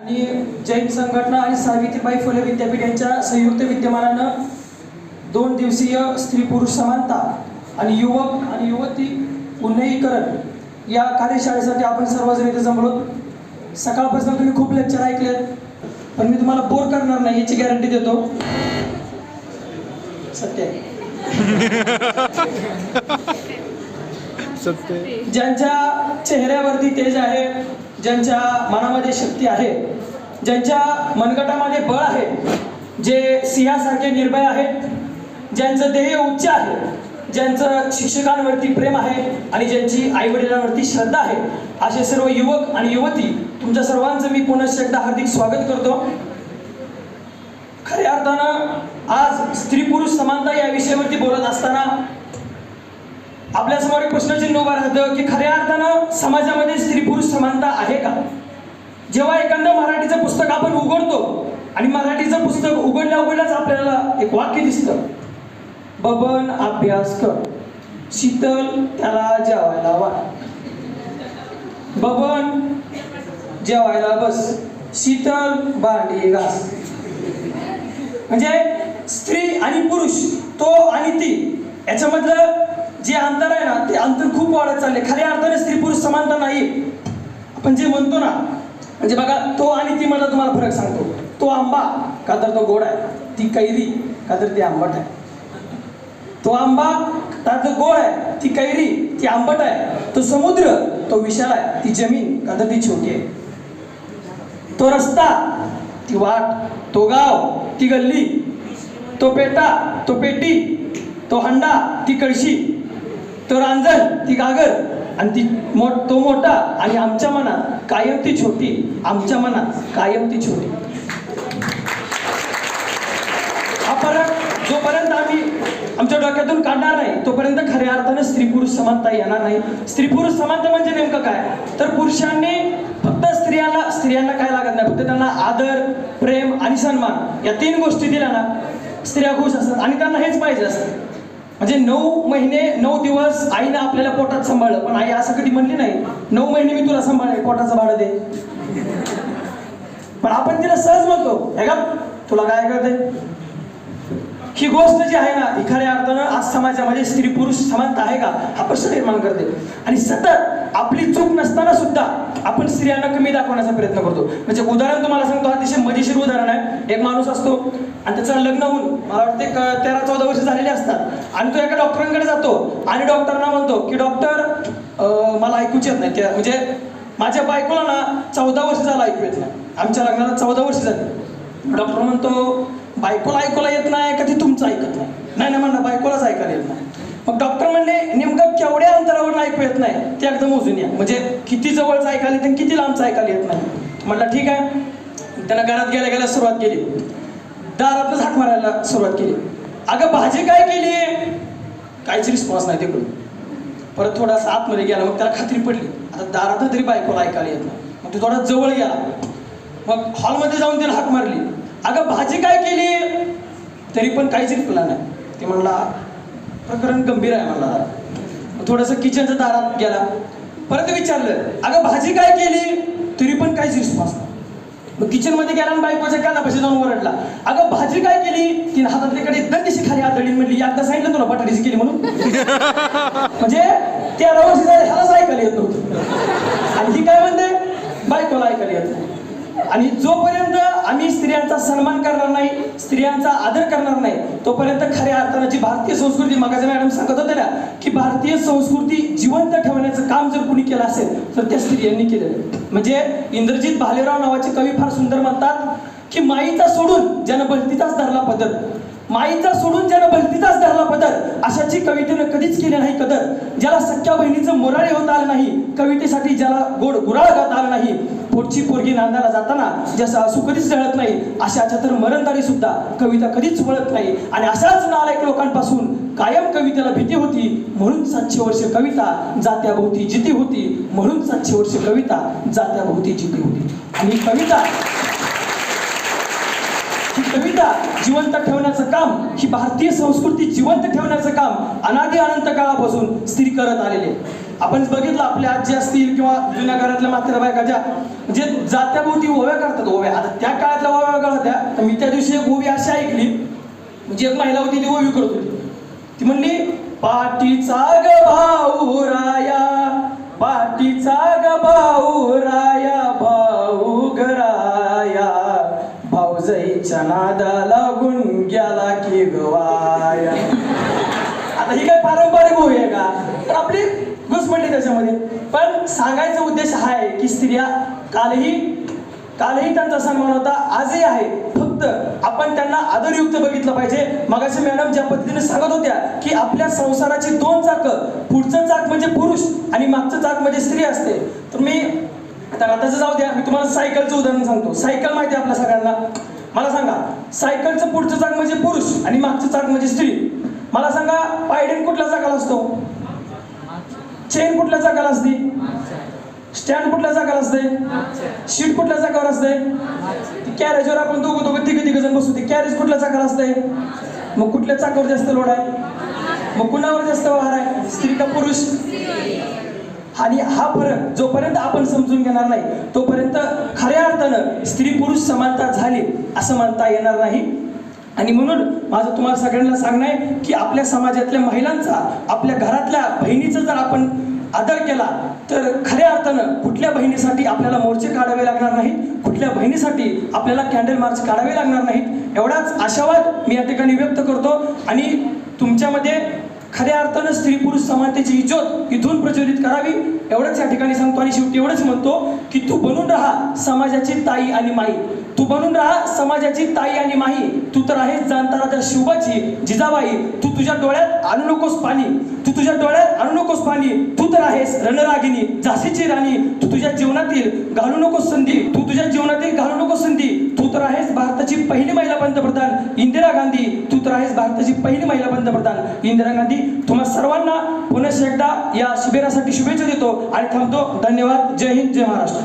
आणि जैन संघटना आणि सावित्रीबाई फुले विद्यापीठ यांच्या संयुक्त विद्यमानानं दोन दिवसीय स्त्री पुरुष समानता आणि युवक आणि युवती उन्नयीकरण या कार्यशाळेसाठी आपण सर्वजण इथे जमलो. सकाळपासून तुम्ही खूप लेक्चर ऐकलेत पण मी तुम्हाला बोर करणार नाही याची गॅरंटी देतो. सत्य. आहे. सत्य. ज्यांच्या चेहऱ्यावरती तेज आहे ज्यांच्या मनामध्ये शक्ती आहे ज्यांच्या मनगटामध्ये बळ आहे जे सिंहासारखे निर्भय आहेत ज्यांचं ध्येय उच्च आहे ज्यांचं शिक्षकांवरती प्रेम आहे आणि ज्यांची आईवडिलांवरती श्रद्धा आहे असे सर्व युवक आणि युवती तुमच्या सर्वांचं मी पुनश्च एकदा हार्दिक स्वागत करतो. खऱ्या अर्थानं आज स्त्री पुरुष समानता या विषयावरती बोलत असताना आपल्यासमोर एक प्रश्नचिन्ह उभं राहतं की खऱ्या अर्थानं समाजामध्ये स्त्री पुरुष समानता आहे का? जेव्हा एखादं मराठीचं पुस्तक आपण उघडतो आणि मराठीचं पुस्तक उघडल्या उघडल्याच आपल्याला एक वाक्य दिसतं. बबन अभ्यास कर शीतल त्याला जेवायला वा बबन जेवायला बस शीतल भांडी घास. म्हणजे स्त्री आणि पुरुष तो आणि ती याच्यामधलं जे अंतर आहे ना ते अंतर खूप वाढत चालले खऱ्या अर्थाने स्त्री पुरुष समानता नाही आपण जे म्हणतो ना म्हणजे बघा तो आणि ती मला तुम्हाला फरक सांगतो. तो आंबा का तर तो गोड आहे. ती कैरी का तर ती आंबट आहे. तो आंबा का तर गोड आहे. ती कैरी ती आंबट आहे. तो समुद्र तो विशाल आहे. ती जमीन का तर ती छोटी आहे. तो रस्ता ती वाट. तो गाव ती गल्ली. तो पेटा तो पेटी. तो हंडा ती कळशी. तो रांजण ती गागर आणि ती मोठ तो मोठा आणि आमच्या मनात कायम ती छोटी आमच्या मनात कायम ती छोटी. हा फरक जोपर्यंत आम्ही आमच्या डोक्यातून काढणार नाही तोपर्यंत खऱ्या अर्थानं स्त्री पुरुष समानता येणार नाही. स्त्री पुरुष समानता म्हणजे नेमकं काय? तर पुरुषांनी फक्त स्त्रियांना स्त्रियांना काय लागत नाही फक्त त्यांना आदर प्रेम आणि सन्मान या तीन गोष्टी दिल्या ना स्त्रिया खुश असतात आणि त्यांना हेच पाहिजे असतं. म्हणजे नऊ महिने नऊ दिवस आईनं आपल्याला पोटात सांभाळलं. पण आई असं कधी म्हणली नाही नऊ महिने मी तुला सांभाळले पोटाचं भाडं दे. पण आपण तिला सहज म्हणतो हे का तुला काय करते ही गोष्ट जी आहे ना ही खऱ्या अर्थानं आज समाजामध्ये स्त्री पुरुष समानता आहे का? हा प्रश्न निर्माण करते. आणि सतत आपली चूक नसताना सुद्धा आपण स्त्रियांना कमी दाखवण्याचा प्रयत्न करतो. म्हणजे उदाहरण तुम्हाला सांगतो अतिशय मजेशीर उदाहरण आहे. एक माणूस असतो आणि त्याचं लग्न होऊन मला वाटते तेरा चौदा वर्ष झालेले असतात. आणि तो एका डॉक्टरांकडे जातो आणि डॉक्टरांना म्हणतो की डॉक्टर मला ऐकूच येत नाही. त्या म्हणजे माझ्या बायकोला ना चौदा वर्ष झालं ऐकू येत नाही. आमच्या लग्नाला चौदा वर्ष झाली. डॉक्टर म्हणतो बायकोला ऐकूला येत नाही का ती तुमचं ऐकत नाही? नाही नाही म्हणलं बायकोलाच ऐकायला येत नाही. मग डॉक्टर म्हणले नेमकं केवढ्या अंतरावर ऐकू येत नाही? ते एकदम मोजून या. म्हणजे किती जवळचं ऐकायला येतं आणि किती लांबचं ऐकायला येत नाही. म्हटलं ठीक आहे. त्यानं घरात गेल्या गेल्या सुरुवात केली. दारातच झाक मारायला सुरुवात केली. अगं भाजी काय केली? काहीच रिस्पॉन्स नाही तिकडून. परत थोडासा आतमध्ये गेला. मग त्याला खात्री पडली. आता दारात तरी बायकोला ऐकायला येत नाही. मग तो थोडा जवळ गेला. मग हॉलमध्ये जाऊन त्याला हाक मारली. अगं भाजी काय केली? तरी पण काहीच रिप्लाय नाही. ते म्हणला प्रकरण गंभीर आहे म्हणला. मग थोडंसं किचनच्या दारात गेला. परत विचारलं अगं भाजी काय केली? तरी पण काहीच रिस्पॉन्स नाही. मग किचनमध्ये गेला आणि बायकोच्या कानापाशी जाऊन ओरडला. अगं भाजी काय केली? तिने हातातल्याकडे दंडीशी खाली हातळी म्हणली एकदा सांगितलं तुला बटाट्याची केली म्हणून. म्हणजे तेरा वर्ष झाले ह्यालाच ऐकायला येत नव्हतं. आणि ही काय म्हणते? बायकोला ऐकायला येत आणि जोपर्यंत आम्ही स्त्रियांचा सन्मान करणार नाही स्त्रियांचा आदर करणार नाही तोपर्यंत खऱ्या अर्थानं जी भारतीय संस्कृती मगाच्या मॅडम सांगत होत्या ना की भारतीय संस्कृती जिवंत ठेवण्याचं काम जर कुणी केलं असेल तर त्या स्त्रियांनी केलेलं म्हणजे इंद्रजित भालेराव नावाचे कवी फार सुंदर म्हणतात की माईचा सोडून ज्यानं बलतीचाच धरला पदर. माईचा सोडून ज्यानं बलतीचाच धरला पदर. अशाची कवितेनं कधीच केली नाही कदर. ज्याला सख्या बहिणीचं मोराळे होत आलं नाही कवितेसाठी ज्याला गोड गुराळ गात आलं नाही पोटची पोरगी नांदायला जाताना जसं असू कधीच जळत नाही अशाच्या तर मरणदारी सुद्धा कविता कधीच वळत नाही. आणि अशाच नालायक लोकांपासून कायम कवितेला भीती होती म्हणून सातशे वर्ष कविता जात्याभोवती जिती होती म्हणून सातशे वर्ष कविता जात्याभोवती जिती होती. आणि कविता ही जिवंत ठेवण्याचं काम ही भारतीय संस्कृती जिवंत ठेवण्याचं काम अनादी अनंत काळापासून स्त्री करत आलेले आपण बघितलं आपल्या आजी असतील किंवा जुन्या घरातल्या म्हाताऱ्या बायका ज्या जे जात्याभोवती ओव्या करतात ओव्या. आता त्या काळातल्या ओव्या वेगळ्या होत्या तर मी त्या दिवशी एक ओवी अशी ऐकली म्हणजे एक महिला होती ती ओवी करत होती. ती म्हणली पाठीचा ग भाऊ राया पाठीचा ग भाऊ राया भाऊ भाऊजाईच्या नादा लागून गेला की गवाय आता ही काय पारंपरिक होऊ आहे का? तर आपली घुसमटी त्याच्यामध्ये. पण सांगायचा उद्देश हा आहे की स्त्रिया कालही कालही त्यांचा सन्मान होता आजही आहे फक्त आपण त्यांना आदरयुक्त बघितलं पाहिजे. मगाशी मॅडम ज्या पद्धतीने सांगत होत्या की आपल्या संसाराची दोन चाक पुढचं चाक म्हणजे पुरुष आणि मागचं चाक म्हणजे स्त्री असते. तर मी तर आताच जाऊ द्या. मी तुम्हाला सायकलचं उदाहरण सांगतो. सायकल माहिती आहे आपल्या सगळ्यांना? मला सांगा सायकलचं पुढचं चाक म्हणजे पुरुष आणि मागचं चाक म्हणजे स्त्री. मला सांगा पायडेन कुठल्या चाकाला असतो? चेन कुठल्या चाकाला असते? स्टँड कुठल्या चाकाला असते? शीट कुठल्या चाकावर असते? कॅरेजवर आपण दोघं दोघं तिघ तिघ जण बसू ते कॅरेज कुठल्या चाकाला असते? मग कुठल्या चाकावर जास्त लोड आहे? मग कुणावर जास्त वाहार आहे? स्त्री का पुरुष? आणि हा फरक जोपर्यंत आपण समजून घेणार नाही तोपर्यंत खऱ्या अर्थानं स्त्री पुरुष समानता झाली असं म्हणता येणार नाही. आणि म्हणून माझं तुम्हाला सगळ्यांना सांगणं आहे की आपल्या समाजातल्या महिलांचा आपल्या घरातल्या बहिणीचा जर आपण आदर केला तर खऱ्या अर्थानं कुठल्या बहिणीसाठी आपल्याला मोर्चे काढावे लागणार नाहीत? कुठल्या बहिणीसाठी आपल्याला कॅन्डल मार्च काढावे लागणार नाहीत? एवढाच आशावाद मी या ठिकाणी व्यक्त करतो. आणि तुमच्यामध्ये खऱ्या अर्थानं स्त्री पुरुष समानतेची इज्जत इथून प्रज्वलित करावी. एवढंच या ठिकाणी सांगतो आणि शेवटी एवढंच म्हणतो की तू बनून राहा समाजाची ताई आणि माई. तू बनून राहा समाजाची ताई आणि माही तू तर आहेस जाणता राजा शिवबाची जिजाबाई. तू तुझ्या डोळ्यात आणू नकोस पाणी. तू तुझ्या डोळ्यात आणू नकोस पाणी. तू तर आहेस रणरागिनी झाशीची राणी. तू तुझ्या जीवनातील घालू नकोस संधी. तू तुझ्या जीवनातील घालू नकोस संधी तू तर आहेस भारताची पहिली महिला पंतप्रधान इंदिरा गांधी तू तर आहेस भारताची पहिली महिला पंतप्रधान. इंदिरा गांधी तुम्हा सर्वांना पुन्हा एकदा या शिबिरासाठी शुभेच्छा देतो आणि थांबतो. धन्यवाद. जय हिंद जय महाराष्ट्र.